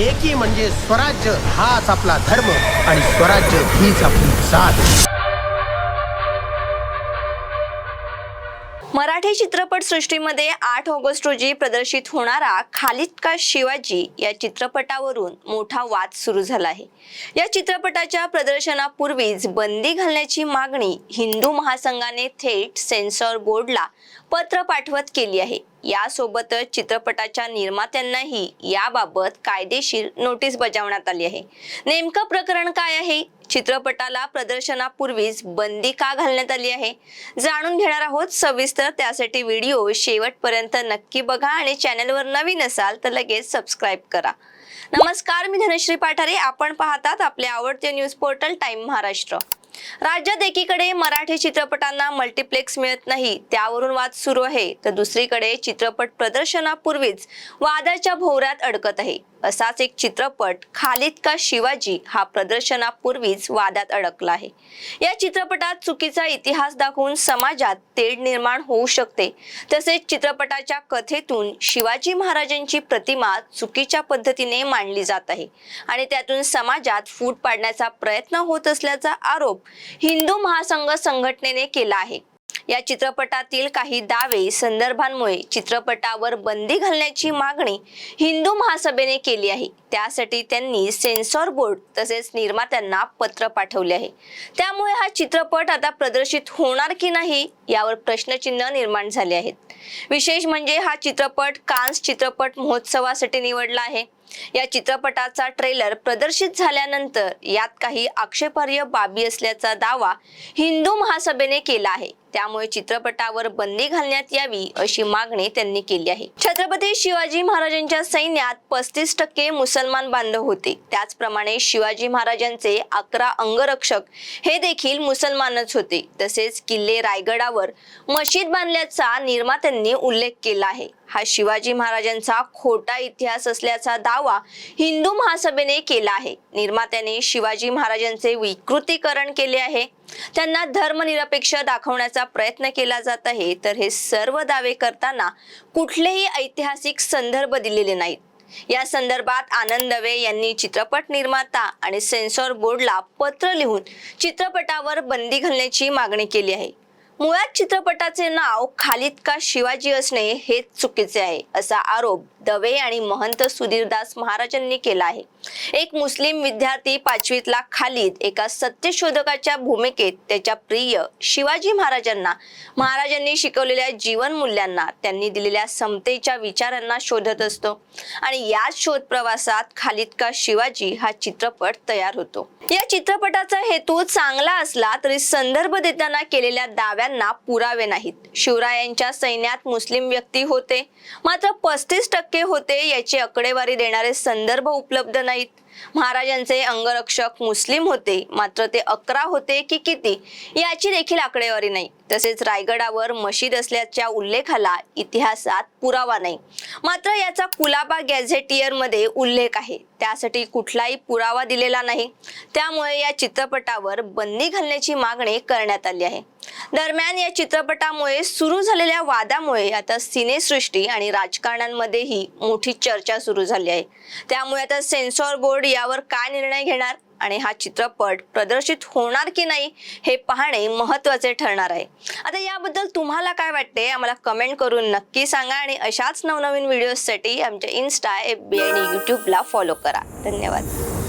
एकी म्हणजे स्वराज्य हाच आपला धर्म आणि स्वराज्य हीच आपली जात. मराठी चित्रपटसृष्टीमध्ये आठ ऑगस्ट रोजी प्रदर्शित होणारा खालिद का शिवाजी या चित्रपटावरून मोठा वाद सुरू झाला आहे. या चित्रपटाच्या प्रदर्शनापूर्वीच बंदी घालण्याची मागणी हिंदू महासंघाने थेट सेन्सॉर बोर्डला पत्र पाठवत केली आहे. यासोबतच चित्रपटाच्या निर्मात्यांनाही याबाबत कायदेशीर नोटीस बजावण्यात आली आहे. नेमकं प्रकरण काय आहे? चित्रपटाला प्रदर्शनापूर्वीच बंदी का घालण्यात आली आहे? जाणून घेणार आहोत सविस्तर त्यासाठी व्हिडिओ शेवटपर्यंत नक्की बघा आणि चॅनलवर नवीन असाल तर लगेच सबस्क्राईब करा. नमस्कार मी धनश्री पाठारे. आपण पाहतात आपले आवडते न्यूज पोर्टल टाइम महाराष्ट्र. राज्यात एकीकडे मराठी चित्रपटांना मल्टिप्लेक्स मिळत नाही त्यावरून वाद सुरू आहे. तर दुसरीकडे चित्रपट प्रदर्शनापूर्वीच वादाच्या भोवऱ्यात अडकत आहे. असाच एक चित्रपट खालिद का शिवाजी हा प्रदर्शनापूर्वीच वादात अडकला आहे. या चित्रपटात चुकीचा इतिहास दाखवून समाजात तेढ निर्माण होऊ शकते. तसेच चित्रपटाच्या कथेतून शिवाजी महाराजांची प्रतिमा चुकीच्या पद्धतीने मांडली जात आहे. आणि त्यातून समाजात फूट पाडण्याचा प्रयत्न होत असल्याचा आरोप हिंदू महासंघ संघटनेने केला आहे. या चित्रपटातील काही दावे संदर्भांमुळे चित्रपटावर बंदी घालण्याची मागणी हिंदू महासभेने केली आहे. त्यासाठी त्यांनी सेन्सॉर बोर्ड तसेच निर्मात्यांना पत्र पाठवले आहे. त्यामुळे हा चित्रपट आता प्रदर्शित होणार की नाही यावर प्रश्नचिन्ह निर्माण झाले आहेत. विशेष म्हणजे हा चित्रपट कान्स चित्रपट महोत्सवासाठी निवडला आहे. या चित्रपटाचा ट्रेलर प्रदर्शित झाल्यानंतर यात काही आक्षेपार्ह बाबी असल्याचा दावा हिंदू महासभेने केला आहे. त्यामुळे चित्रपटावर बंदी घालण्यात यावी अशी मागणी त्यांनी केली आहे. छत्रपती शिवाजी महाराजांच्या सैन्यात पस्तीस टक्के मुसलमान बांधव होते. त्याचप्रमाणे शिवाजी महाराजांचे अकरा अंगरक्षक हे देखील मुसलमानच होते. तसेच किल्ले रायगडावर मशीद बांधल्याचा निर्मात्यांनी उल्लेख केला आहे. हा शिवाजी महाराजांचा खोटा इतिहास असल्याचा दावा हिंदू महासभेने केला आहे. निर्मात्याने शिवाजी महाराजांचे विकृतीकरण केले आहे. त्यांना धर्मनिरपेक्ष दाखवण्याचा प्रयत्न केला जात आहे. तर हे सर्व दावे करताना कुठलेही ऐतिहासिक संदर्भ दिलेले नाहीत. या संदर्भात आनंद दवे यांनी चित्रपट निर्माता आणि सेन्सॉर बोर्डला पत्र लिहून चित्रपटावर बंदी घालण्याची मागणी केली आहे. मुळात चित्रपटाचे नाव खालिद का शिवाजी असणे हेच चुकीचे आहे असा आरोप दवे आणि महंत सुधीरदास महाराजांनी केला आहे. एक मुस्लिम विद्यार्थी पाचवीतला खालिद एका सत्यशोधकाच्या भूमिकेत त्याच्या प्रिय शिवाजी महाराजांना महाराजांनी शिकवलेल्या जीवन मूल्यांना त्यांनी दिलेल्या समतेच्या विचारांना शोधत असतो. आणि याच शोध प्रवासात खालिद का शिवाजी हा चित्रपट तयार होतो. या चित्रपटाचा हेतू चांगला असला तरी संदर्भ देताना केलेल्या दाव्या त्यांना पुरावे नाहीत. शिवरायांच्या सैन्यात मुस्लिम व्यक्ती होते. मात्र पस्तीस टक्के होते याची आकडेवारी देणारे संदर्भ उपलब्ध नाहीत. महाराजांचे अंगरक्षक मुस्लिम होते मात्र ते अकरा होते की किती याची देखील आकडेवारी नाही. तसेच रायगडावर मशीद असल्याच्या उल्लेखाला इतिहासात पुरावा नाही. मात्र याचा कुलाबा गॅझेटियरमध्ये उल्लेख आहे. त्यासाठी कुठलाही पुरावा दिलेला नाही. त्यामुळे या चित्रपटावर बंदी घालण्याची मागणी करण्यात आली आहे. दरम्यान या चित्रपटामुळे सुरू झालेल्या वादामुळे आता सिनेसृष्टी आणि राजकारण्यांमध्येही मोठी चर्चा सुरू झाली आहे. त्यामुळे आता सेन्सॉर बोर्ड बोर्ड यावर काय निर्णय घेणार आणि हा चित्रपट प्रदर्शित होणार की नाही हे पाहणे महत्त्वाचे ठरणार आहे. आता याबद्दल तुम्हाला काय वाटते आम्हाला कमेंट करून नक्की सांगा आणि अशाच नवनवीन व्हिडिओजसाठी आमच्या इन्स्टा एफ बी आणि यूट्यूबला फॉलो करा. धन्यवाद.